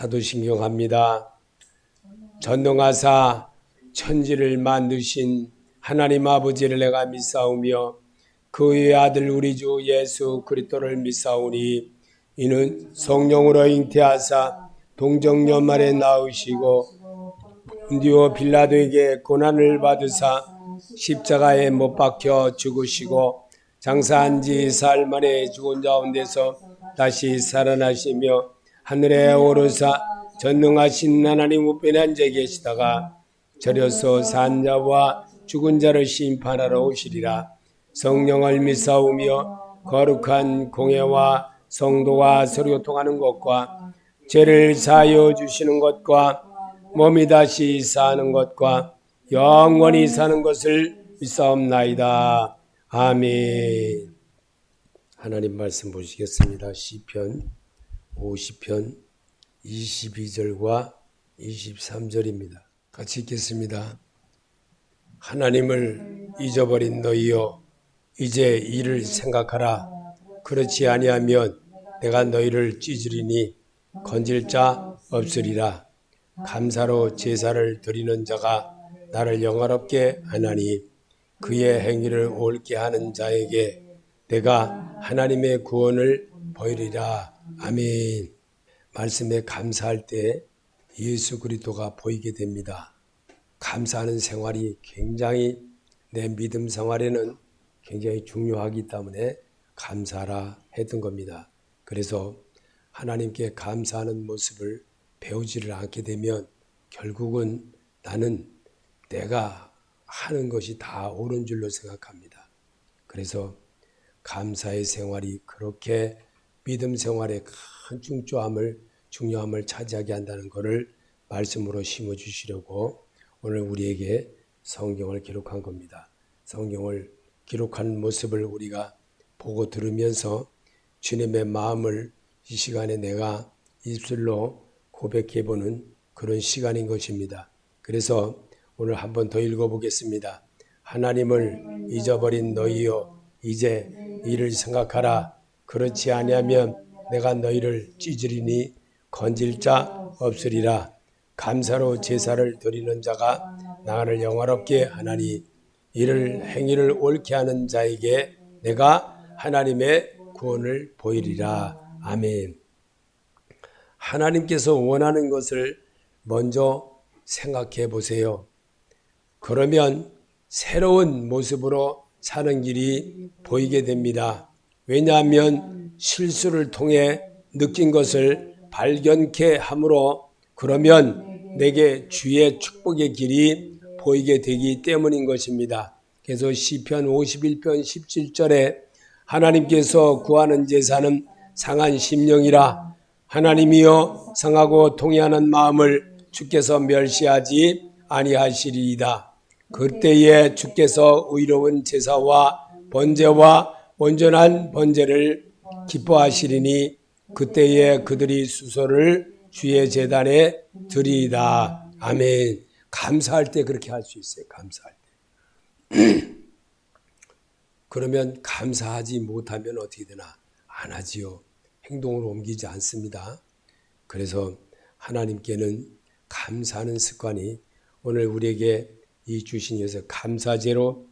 사도신경합니다. 전능하사 천지를 만드신 하나님 아버지를 내가 믿사오며 그의 아들 우리 주 예수 그리스도를 믿사오니 이는 성령으로 잉태하사 동정연말에 낳으시고 본디오 빌라도에게 고난을 받으사 십자가에 못 박혀 죽으시고 장사한 지 사흘 만에 죽은 가운데서 다시 살아나시며 하늘에 오르사 전능하신 하나님 우편에 앉아 계시다가 저려서 산 자와 죽은 자를 심판하러 오시리라 성령을 믿사오며 거룩한 공예와 성도와 서로 교통하는 것과 죄를 사하여 주시는 것과 몸이 다시 사는 것과 영원히 사는 것을 믿사옵나이다. 아멘. 하나님 말씀 보시겠습니다. 시편 50편 22절과 23절입니다. 같이 읽겠습니다. 하나님을 잊어버린 너희여 이제 이를 생각하라. 그렇지 아니하면 내가 너희를 찢으리니 건질 자 없으리라. 감사로 제사를 드리는 자가 나를 영화롭게 하나니 그의 행위를 옳게 하는 자에게 내가 하나님의 구원을 보이리라. 아멘. 말씀에 감사할 때 예수 그리스도가 보이게 됩니다. 감사하는 생활이 굉장히 내 믿음 생활에는 굉장히 중요하기 때문에 감사라 했던 겁니다. 그래서 하나님께 감사하는 모습을 배우지를 않게 되면 결국은 나는 내가 하는 것이 다 옳은 줄로 생각합니다. 그래서 감사의 생활이 그렇게 믿음 생활의 큰 중요함을 중요함을 차지하게 한다는 것을 말씀으로 심어 주시려고 오늘 우리에게 성경을 기록한 겁니다. 성경을 기록한 모습을 우리가 보고 들으면서 주님의 마음을 이 시간에 내가 입술로 고백해 보는 그런 시간인 것입니다. 그래서 오늘 한 번 더 읽어 보겠습니다. 하나님을 잊어버린 너희여 이제 이를 생각하라. 그렇지 아니하면 내가 너희를 찢으리니 건질 자 없으리라. 감사로 제사를 드리는 자가 나를 영화롭게 하나니 이를 행위를 옳게 하는 자에게 내가 하나님의 구원을 보이리라. 아멘. 하나님께서 원하는 것을 먼저 생각해 보세요. 그러면 새로운 모습으로 사는 길이 보이게 됩니다. 왜냐하면 실수를 통해 느낀 것을 발견케 함으로 그러면 내게 주의 축복의 길이 보이게 되기 때문인 것입니다. 그래서 시편 51편 17절에 하나님께서 구하는 제사는 상한 심령이라 하나님이여 상하고 통해하는 마음을 주께서 멸시하지 아니하시리이다. 그때에 주께서 의로운 제사와 번제와 온전한 번제를 기뻐하시리니 그때에 그들이 수소를 주의 재단에 드리이다. 아멘. 감사할 때 그렇게 할 수 있어요. 감사할 때. 그러면 감사하지 못하면 어떻게 되나? 안 하지요. 행동으로 옮기지 않습니다. 그래서 하나님께는 감사하는 습관이 오늘 우리에게 이 주신 이에서 감사제로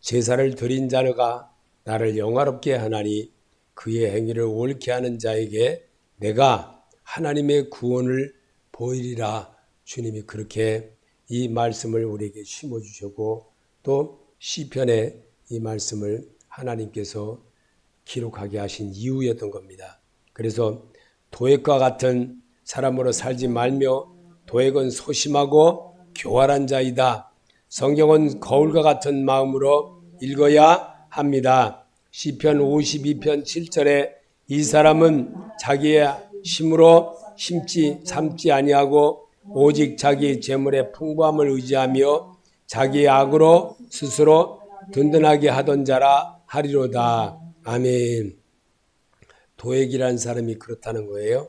제사를 드린 자가 나를 영화롭게 하나니 그의 행위를 옳게 하는 자에게 내가 하나님의 구원을 보이리라 주님이 그렇게 이 말씀을 우리에게 심어 주셨고 또 시편에 이 말씀을 하나님께서 기록하게 하신 이유였던 겁니다. 그래서 도액과 같은 사람으로 살지 말며 도액은 소심하고 교활한 자이다. 성경은 거울과 같은 마음으로 읽어야 합니다. 시편 52편 7절에 이 사람은 자기의 힘으로 심지 삼지 아니하고 오직 자기 재물의 풍부함을 의지하며 자기 악으로 스스로 든든하게 하던 자라 하리로다. 아멘. 도액이라는 사람이 그렇다는 거예요.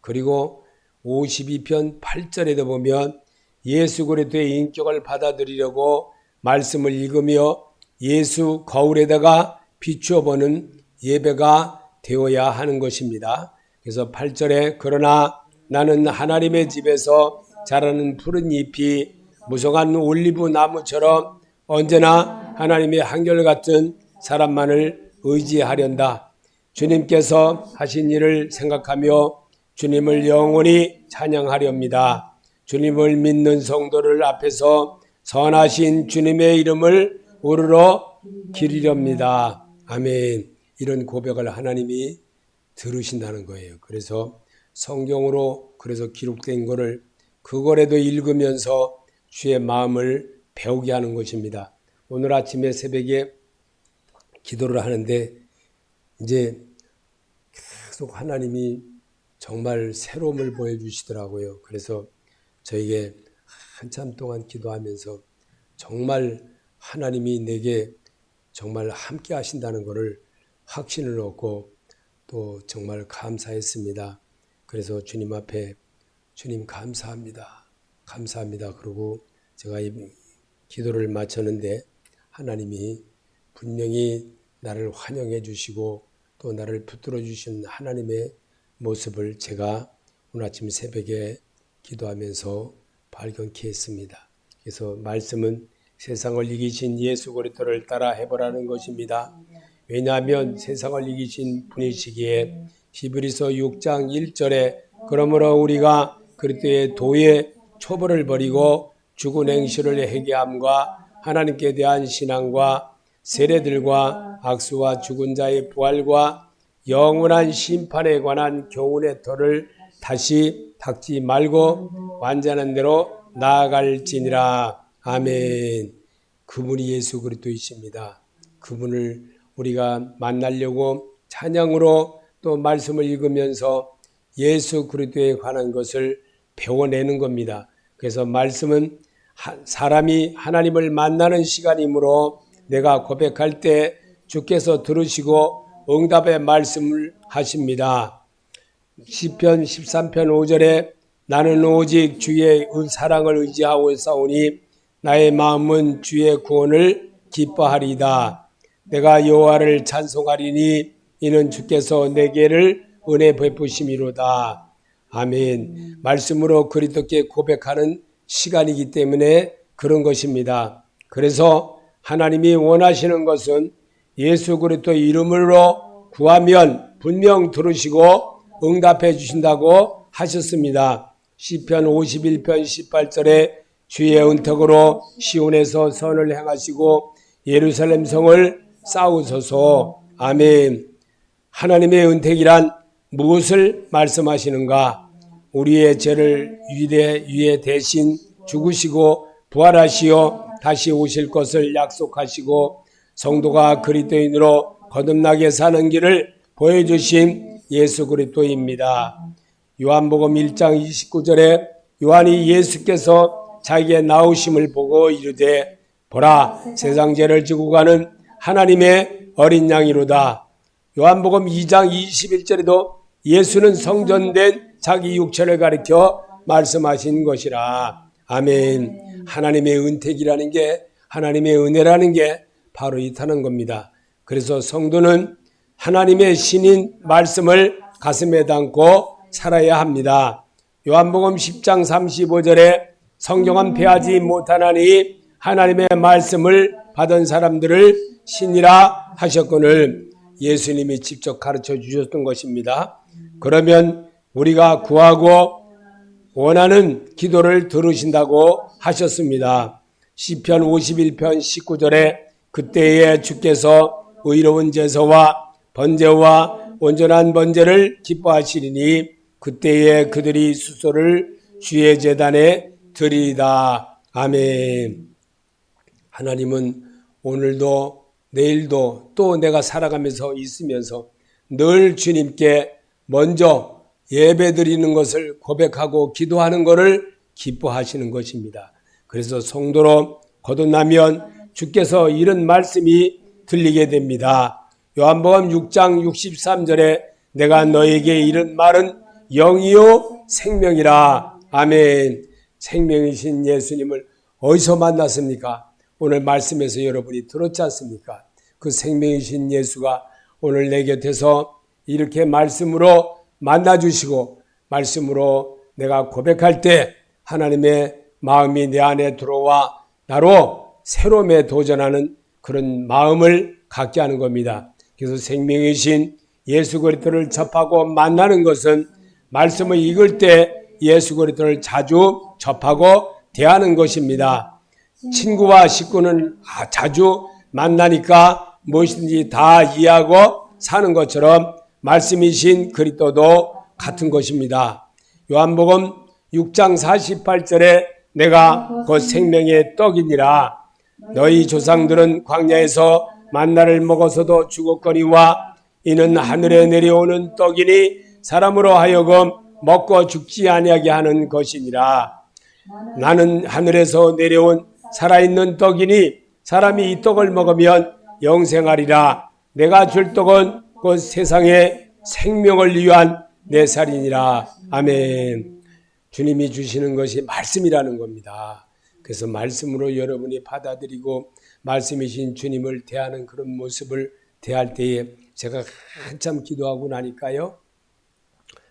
그리고 52편 8절에도 보면 예수 그리스도의 인격을 받아들이려고 말씀을 읽으며 예수 거울에다가 비추어 보는 예배가 되어야 하는 것입니다. 그래서 8절에 그러나 나는 하나님의 집에서 자라는 푸른 잎이 무성한 올리브 나무처럼 언제나 하나님의 한결같은 사람만을 의지하련다. 주님께서 하신 일을 생각하며 주님을 영원히 찬양하렵니다. 주님을 믿는 성도를 앞에서 선하신 주님의 이름을 우르러 기리렵니다. 아멘. 이런 고백을 하나님이 들으신다는 거예요. 그래서 성경으로 그래서 기록된 것을 그거라도 읽으면서 주의 마음을 배우게 하는 것입니다. 오늘 아침에 새벽에 기도를 하는데 이제 계속 하나님이 정말 새로움을 보여주시더라고요. 그래서 저에게 한참 동안 기도하면서 정말 하나님이 내게 정말 함께 하신다는 것을 확신을 얻고 또 정말 감사했습니다. 그래서 주님 앞에 주님 감사합니다. 감사합니다. 그러고 제가 이 기도를 마쳤는데 하나님이 분명히 나를 환영해 주시고 또 나를 붙들어 주신 하나님의 모습을 제가 오늘 아침 새벽에 기도하면서 발견케 했습니다. 그래서 말씀은 세상을 이기신 예수 그리스도를 따라 해보라는 것입니다. 왜냐하면 세상을 이기신 분이시기에 히브리서 6장 1절에 그러므로 우리가 그리스도의 도의 초벌을 버리고 죽은 행실을 회개함과 하나님께 대한 신앙과 세례들과 악수와 죽은 자의 부활과 영원한 심판에 관한 교훈의 터를 다시 닦지 말고 완전한 대로 나아갈지니라. 아멘. 그분이 예수 그리스도이십니다. 그분을 우리가 만나려고 찬양으로 또 말씀을 읽으면서 예수 그리스도에 관한 것을 배워내는 겁니다. 그래서 말씀은 사람이 하나님을 만나는 시간이므로 내가 고백할 때 주께서 들으시고 응답의 말씀을 하십니다. 시편 13편 5절에 나는 오직 주의 사랑을 의지하고 싸우니 나의 마음은 주의 구원을 기뻐하리다. 내가 여호와를 찬송하리니 이는 주께서 내게를 은혜 베푸심이로다. 아멘. 말씀으로 그리스도께 고백하는 시간이기 때문에 그런 것입니다. 그래서 하나님이 원하시는 것은 예수 그리스도 이름으로 구하면 분명 들으시고 응답해 주신다고 하셨습니다. 시편 51편 18절에 주의 은택으로 시온에서 선을 행하시고 예루살렘 성을 쌓으소서. 아멘. 하나님의 은택이란 무엇을 말씀하시는가? 우리의 죄를 위대 위에 대신 죽으시고 부활하시어 다시 오실 것을 약속하시고 성도가 그리스도인으로 거듭나게 사는 길을 보여주신 예수 그리스도입니다. 요한복음 1장 29절에 요한이 예수께서 자기의 나오심을 보고 이르되 보라 세상 죄를 지고 가는 하나님의 어린 양이로다. 요한복음 2장 21절에도 예수는 성전된 자기 육체를 가리켜 말씀하신 것이라. 아멘. 하나님의 은택이라는 게 하나님의 은혜라는 게 바로 이타는 겁니다. 그래서 성도는 하나님의 신인 말씀을 가슴에 담고 살아야 합니다. 요한복음 10장 35절에 성경은 패하지 못하나니 하나님의 말씀을 받은 사람들을 신이라 하셨거늘 예수님이 직접 가르쳐 주셨던 것입니다. 그러면 우리가 구하고 원하는 기도를 들으신다고 하셨습니다. 시편 51편 19절에 그때에 주께서 의로운 제사와 번제와 온전한 번제를 기뻐하시리니 그때에 그들이 수소를 주의 재단에 드리다. 아멘. 하나님은 오늘도 내일도 또 내가 살아가면서 있으면서 늘 주님께 먼저 예배 드리는 것을 고백하고 기도하는 것을 기뻐하시는 것입니다. 그래서 성도로 거듭나면 주께서 이런 말씀이 들리게 됩니다. 요한복음 6장 63절에 내가 너에게 이런 말은 영이요 생명이라. 아멘. 생명이신 예수님을 어디서 만났습니까? 오늘 말씀에서 여러분이 들었지 않습니까? 그 생명이신 예수가 오늘 내 곁에서 이렇게 말씀으로 만나주시고 말씀으로 내가 고백할 때 하나님의 마음이 내 안에 들어와 나로 새로움에 도전하는 그런 마음을 갖게 하는 겁니다. 그래서 생명이신 예수 그리스도를 접하고 만나는 것은 말씀을 읽을 때 예수 그리스도를 자주 접하고 대하는 것입니다. 친구와 식구는 아, 자주 만나니까 무엇이든지 다 이해하고 사는 것처럼 말씀이신 그리스도도 같은 것입니다. 요한복음 6장 48절에 내가 곧 생명의 떡이니라 너희 조상들은 광야에서 만나를 먹어서도 죽었거니와 이는 하늘에 내려오는 떡이니 사람으로 하여금 먹고 죽지 아니하게 하는 것이니라 나는 하늘에서 내려온 살아있는 떡이니 사람이 이 떡을 먹으면 영생하리라 내가 줄 떡은 곧 세상의 생명을 위한 내 살이니라 아멘 주님이 주시는 것이 말씀이라는 겁니다. 그래서 말씀으로 여러분이 받아들이고 말씀이신 주님을 대하는 그런 모습을 대할 때에 제가 한참 기도하고 나니까요.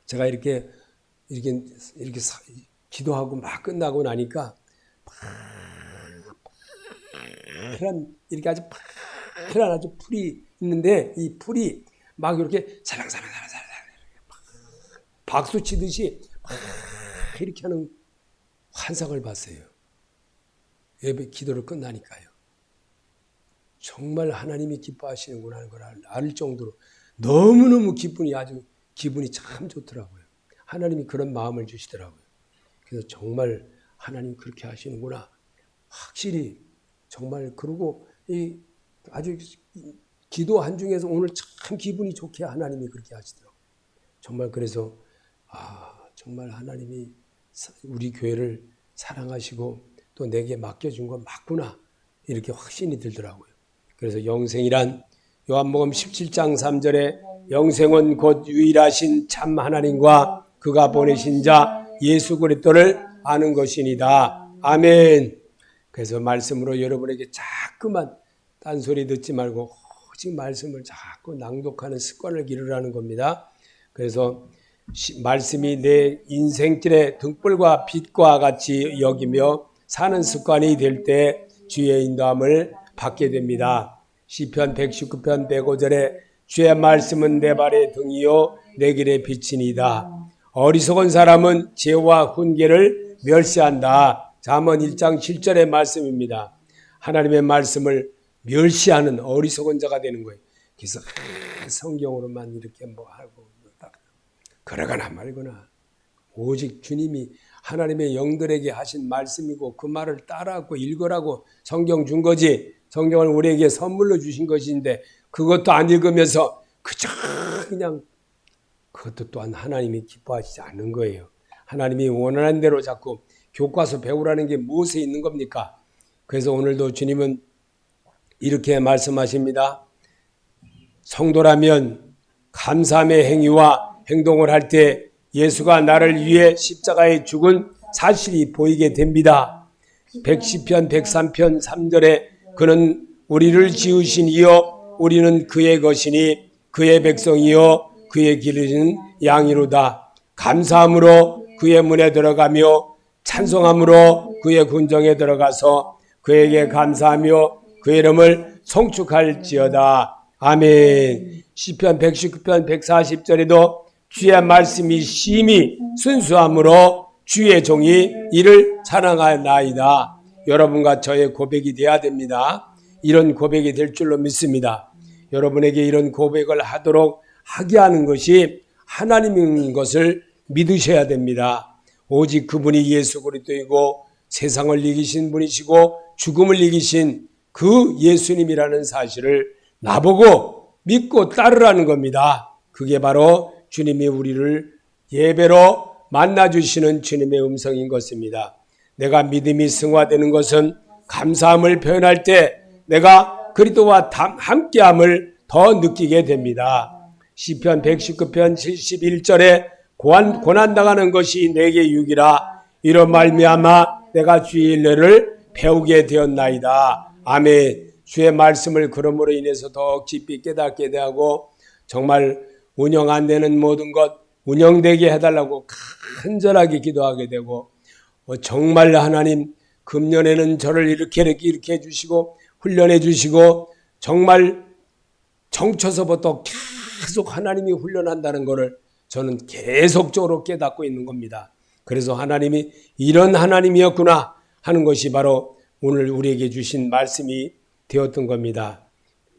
제가 이렇게 이렇게 이렇게 사, 기도하고 막 끝나고 나니까 파란 이렇게 아주 파란 아주 풀이 있는데 이 풀이 막 이렇게 사랑사랑사랑사랑 박수 치듯이 이렇게 하는 환상을 봤어요. 예배 기도를 끝나니까요. 정말 하나님이 기뻐하시는구나 하는 걸 알 정도로 너무너무 기분이 아주 기분이 참 좋더라고요. 하나님이 그런 마음을 주시더라고요. 그래서 정말 하나님 그렇게 하시는구나. 확실히 정말 그러고 이 아주 기도 한 중에서 오늘 참 기분이 좋게 하나님이 그렇게 하시더라고요. 정말 그래서 아 정말 하나님이 우리 교회를 사랑하시고 또 내게 맡겨준 건 맞구나 이렇게 확신이 들더라고요. 그래서 영생이란 요한복음 17장 3절에 영생은 곧 유일하신 참 하나님과 그가 보내신 자 예수 그리스도를 아는 것이니다. 아멘. 그래서 말씀으로 여러분에게 자꾸만 딴소리 듣지 말고 오직 말씀을 자꾸 낭독하는 습관을 기르라는 겁니다. 그래서 말씀이 내 인생길의 등불과 빛과 같이 여기며 사는 습관이 될 때 주의 인도함을 받게 됩니다. 시편 119편 105절에 주의 말씀은 내 발의 등이요 내 길의 빛이니다. 어리석은 사람은 죄와 훈계를 멸시한다. 잠언 1장 7절의 말씀입니다. 하나님의 말씀을 멸시하는 어리석은 자가 되는 거예요. 그래서 성경으로만 이렇게 뭐 하고 그러거나 말거나 오직 주님이 하나님의 영들에게 하신 말씀이고 그 말을 따라하고 읽으라고 성경 준 거지 성경을 우리에게 선물로 주신 것인데 그것도 안 읽으면서 그저 그냥 그것도 또한 하나님이 기뻐하시지 않는 거예요. 하나님이 원하는 대로 자꾸 교과서 배우라는 게 무엇에 있는 겁니까? 그래서 오늘도 주님은 이렇게 말씀하십니다. 성도라면 감사함의 행위와 행동을 할 때 예수가 나를 위해 십자가에 죽은 사실이 보이게 됩니다. 110편 103편 3절에 그는 우리를 지으신 이여 우리는 그의 것이니 그의 백성이여 그의 기르는 양이로다. 감사함으로 그의 문에 들어가며 찬송함으로 그의 군정에 들어가서 그에게 감사하며 그의 이름을 송축할지어다. 아멘. 시편 119편 140절에도 주의 말씀이 심히 순수함으로 주의 종이 이를 사랑하나이다. 여러분과 저의 고백이 돼야 됩니다. 이런 고백이 될 줄로 믿습니다. 여러분에게 이런 고백을 하도록 하게 하는 것이 하나님인 것을 믿으셔야 됩니다. 오직 그분이 예수 그리스도이고 세상을 이기신 분이시고 죽음을 이기신 그 예수님이라는 사실을 나보고 믿고 따르라는 겁니다. 그게 바로 주님이 우리를 예배로 만나 주시는 주님의 음성인 것입니다. 내가 믿음이 승화되는 것은 감사함을 표현할 때 내가 그리스도와 함께함을 더 느끼게 됩니다. 시편 119편 71절에 고난, 고난 당하는 것이 내게 유기라 이런 말미암아 내가 주의 일례를 배우게 되었나이다. 아멘. 주의 말씀을 그러므로 인해서 더 깊이 깨닫게 되고 정말 운영 안 되는 모든 것, 운영되게 해달라고 간절하게 기도하게 되고 어, 정말 하나님 금년에는 저를 이렇게 이렇게 이렇게 해주시고 훈련해 주시고 정말 정초서부터 계속 하나님이 훈련한다는 것을 저는 계속적으로 깨닫고 있는 겁니다. 그래서 하나님이 이런 하나님이었구나 하는 것이 바로 오늘 우리에게 주신 말씀이 되었던 겁니다.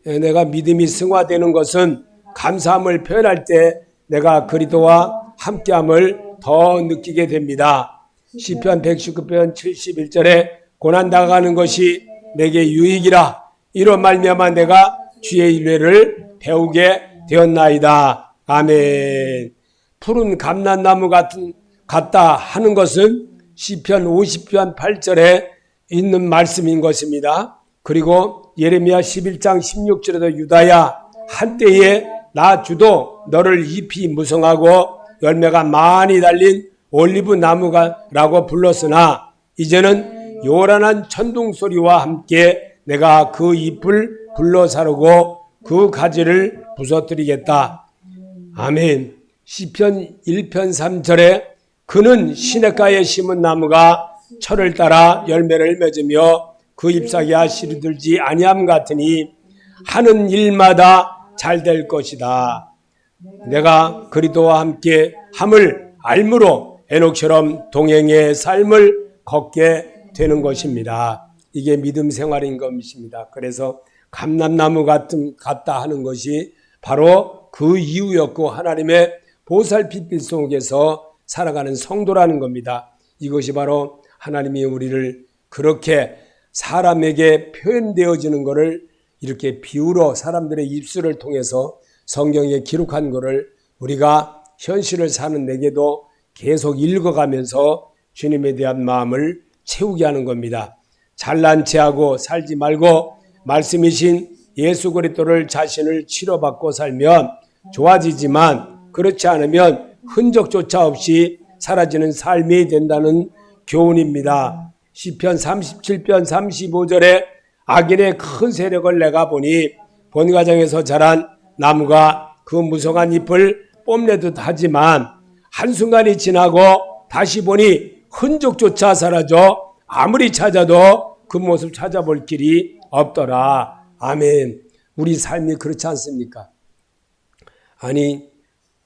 예, 내가 믿음이 승화되는 것은 감사함을 표현할 때 내가 그리스도와 함께함을 더 느끼게 됩니다. 시편 119편 71절에 고난 당하는 것이 내게 유익이라 이로 말미암아 내가 주의 일례를 배우게 되었나이다. 아멘. 푸른 감난나무 같은 같다 하는 것은 시편 50편 8절에 있는 말씀인 것입니다. 그리고 예레미야 11장 16절에도 유다야 한때에 나 주도 너를 잎이 무성하고 열매가 많이 달린 올리브 나무가라고 불렀으나 이제는 요란한 천둥 소리와 함께 내가 그 잎을 불러 사르고 그 가지를 부서뜨리겠다. 아멘. 시편 1편 3절에 그는 시냇가에 심은 나무가 철을 따라 열매를 맺으며 그 잎사귀가 시리들지 아니함 같으니 하는 일마다 잘 될 것이다. 내가 그리도와 함께 함을 알므로 에녹처럼 동행의 삶을 걷게 되는 것입니다. 이게 믿음 생활인 것입니다. 그래서 감람나무 같은 같다 하는 것이 바로 그 이유였고 하나님의 보살빛빛 속에서 살아가는 성도라는 겁니다. 이것이 바로 하나님이 우리를 그렇게 사람에게 표현되어지는 것을 이렇게 비유로 사람들의 입술을 통해서 성경에 기록한 것을 우리가 현실을 사는 내게도 계속 읽어가면서 주님에 대한 마음을 채우게 하는 겁니다. 잘난 체하고 살지 말고 말씀이신 예수 그리스도를 자신을 치료받고 살면 좋아지지만 그렇지 않으면 흔적조차 없이 사라지는 삶이 된다는 교훈입니다. 시편 37편 35절에 악인의 큰 세력을 내가 보니 본가정에서 자란 나무가 그 무성한 잎을 뽐내듯 하지만 한순간이 지나고 다시 보니 흔적조차 사라져 아무리 찾아도 그 모습 찾아볼 길이 없더라. 아멘. 우리 삶이 그렇지 않습니까? 아니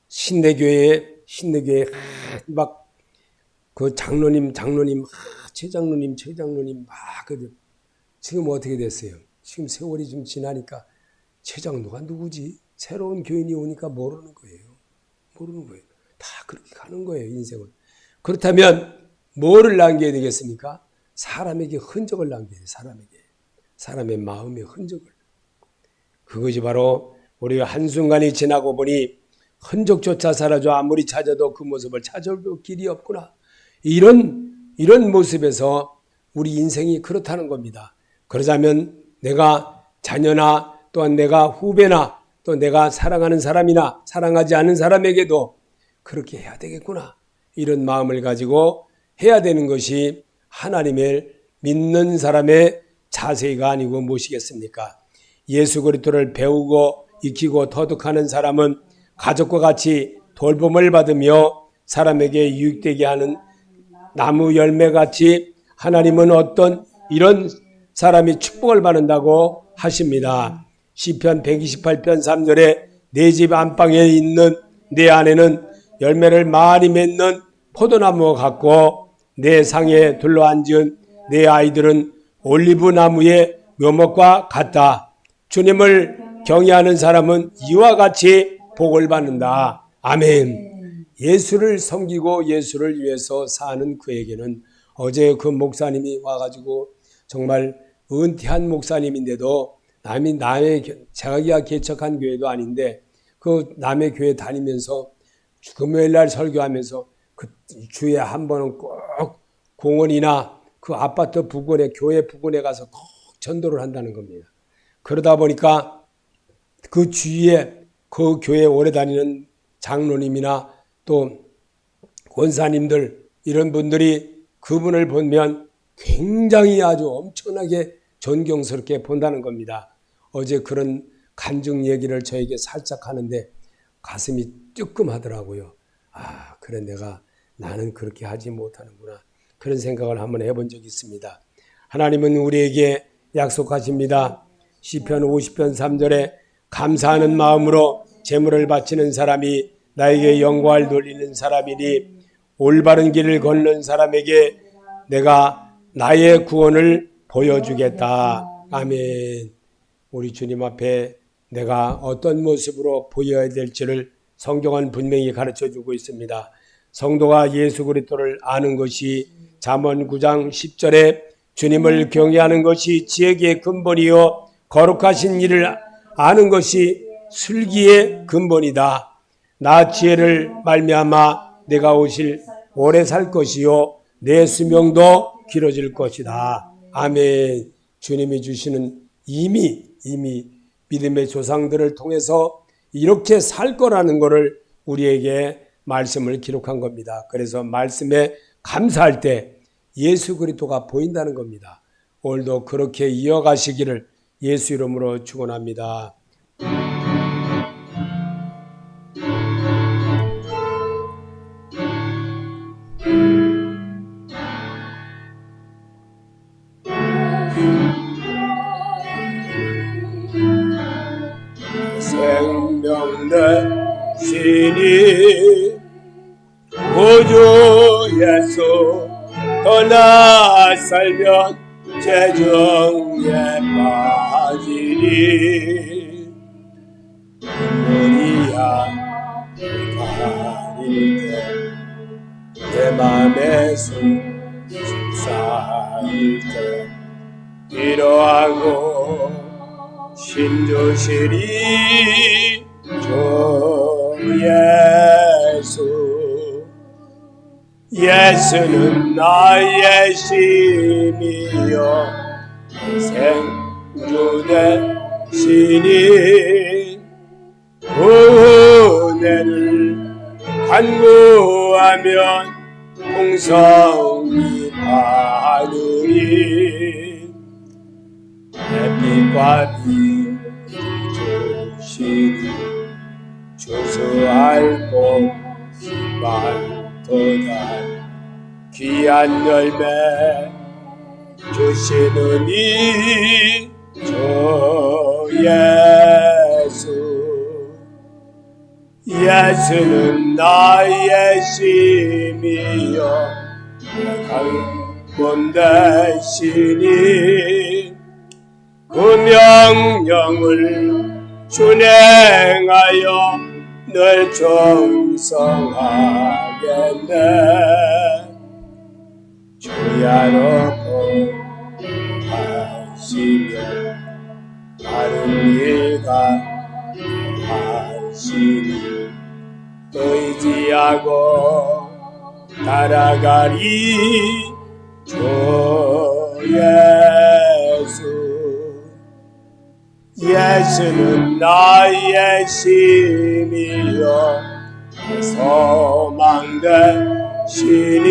신대교회 신대교회 막 그 장로님 장로님 최 장로님 최 장로님 막 그 지금 어떻게 됐어요? 지금 세월이 좀 지나니까 최 장로가 누구지? 새로운 교인이 오니까 모르는 거예요. 모르는 거예요. 다 그렇게 가는 거예요 인생은. 그렇다면 뭐를 남겨야 되겠습니까? 사람에게 흔적을 남겨야 돼요. 사람에게 사람의 마음의 흔적을. 그것이 바로 우리 한순간이 지나고 보니 흔적조차 사라져 아무리 찾아도 그 모습을 찾아볼 길이 없구나. 이런, 이런 모습에서 우리 인생이 그렇다는 겁니다. 그러자면 내가 자녀나 또한 내가 후배나 또 내가 사랑하는 사람이나 사랑하지 않은 사람에게도 그렇게 해야 되겠구나. 이런 마음을 가지고 해야 되는 것이 하나님을 믿는 사람의 자세가 아니고 무엇이겠습니까? 예수 그리스도를 배우고 익히고 터득하는 사람은 가족과 같이 돌봄을 받으며 사람에게 유익되게 하는 나무 열매 같이 하나님은 어떤 이런 사람이 축복을 받는다고 하십니다. 시편 128편 3절에 내 집 안방에 있는 내 안에는 열매를 많이 맺는 포도나무와 같고 내 상에 둘러앉은 내 아이들은 올리브 나무의 묘목과 같다. 주님을 경외하는 사람은 이와 같이 복을 받는다. 아멘. 예수를 섬기고 예수를 위해서 사는 그에게는 어제 그 목사님이 와가지고 정말 은퇴한 목사님인데도 남이 남의 자기가 개척한 교회도 아닌데 그 남의 교회 다니면서 금요일 날 설교하면서 그 주에 한 번은 꼭 공원이나 그 아파트 부근에 교회 부근에 가서 꼭 전도를 한다는 겁니다. 그러다 보니까 그 주위에 그 교회 오래 다니는 장로님이나 또 권사님들 이런 분들이 그분을 보면 굉장히 아주 엄청나게 존경스럽게 본다는 겁니다. 어제 그런 간증 얘기를 저에게 살짝 하는데 가슴이 뜨끔하더라고요. 아, 그래 내가 나는 그렇게 하지 못하는구나. 그런 생각을 한번 해본 적이 있습니다. 하나님은 우리에게 약속하십니다. 시편 50편 3절에 감사하는 마음으로 제물을 바치는 사람이 나에게 영광을 돌리는 사람이니 올바른 길을 걷는 사람에게 내가 나의 구원을 보여주겠다. 아멘. 우리 주님 앞에 내가 어떤 모습으로 보여야 될지를 성경은 분명히 가르쳐 주고 있습니다. 성도가 예수 그리스도를 아는 것이 잠언 9장 10절에 주님을 경외하는 것이 지혜의 근본이요 거룩하신 일을 아는 것이 슬기의 근본이다. 나 지혜를 말미암아 내가 오실 오래 살 것이요 내 수명도 길어질 것이다. 아멘. 주님이 주시는 이미 이미 믿음의 조상들을 통해서 이렇게 살 거라는 것을 우리에게 말씀을 기록한 겁니다. 그래서 말씀에 감사할 때 예수 그리스도가 보인다는 겁니다. 오늘도 그렇게 이어가시기를 예수 이름으로 축원합니다. 살면 재정에 빠지리. 눈물이야 가릴 때내 맘에 숨싸일 때 이러하고 신주시리 주 예수 예수는 나의 힘이요. 생주 대 신이 은혜를 간구하면 풍성히 받으리 햇빛과 비 주시니 주수할 곳이 많도다 귀한 열매 주시느니 주 예수. 예수는 나의 힘이요. 강본 대신이 그 명령을 준행하여 늘 충성하 겠네. 주야로 하시며 다른 일가 하시니 의지하고 따라가리. 주 예수. 예수는 나의 힘이요 소망 되시니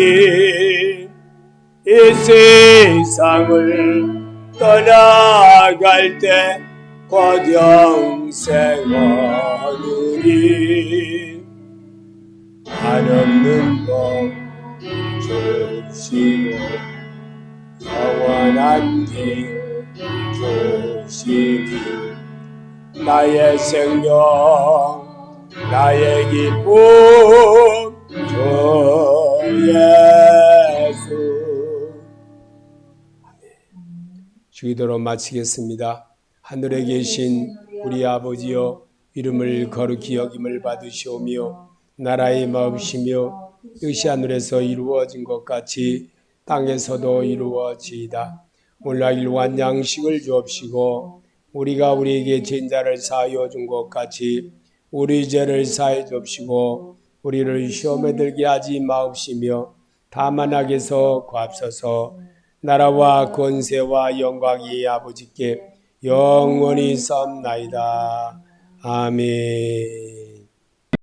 이 세상을 떠나갈 때 얻으리 한없는 복 주시고 영원한 길 주시니 나의 생명 나의 기쁨 주 예수 주기도로 마치겠습니다. 하늘에 계신 우리 아버지여 이름을 거룩히 여김을 받으시오며 나라의 마음이시며 뜻이 하늘에서 이루어진 것 같이 땅에서도 이루어지이다. 오늘 일wan 양식을 주옵시고 우리가 우리에게 진자를 사하여 준 것 같이 우리 죄를 사해 주옵시고 우리를 시험에 들게 하지 마옵시며 다만 악에서 구합소서 나라와 권세와 영광이 아버지께 영원히 썸나이다. 아멘.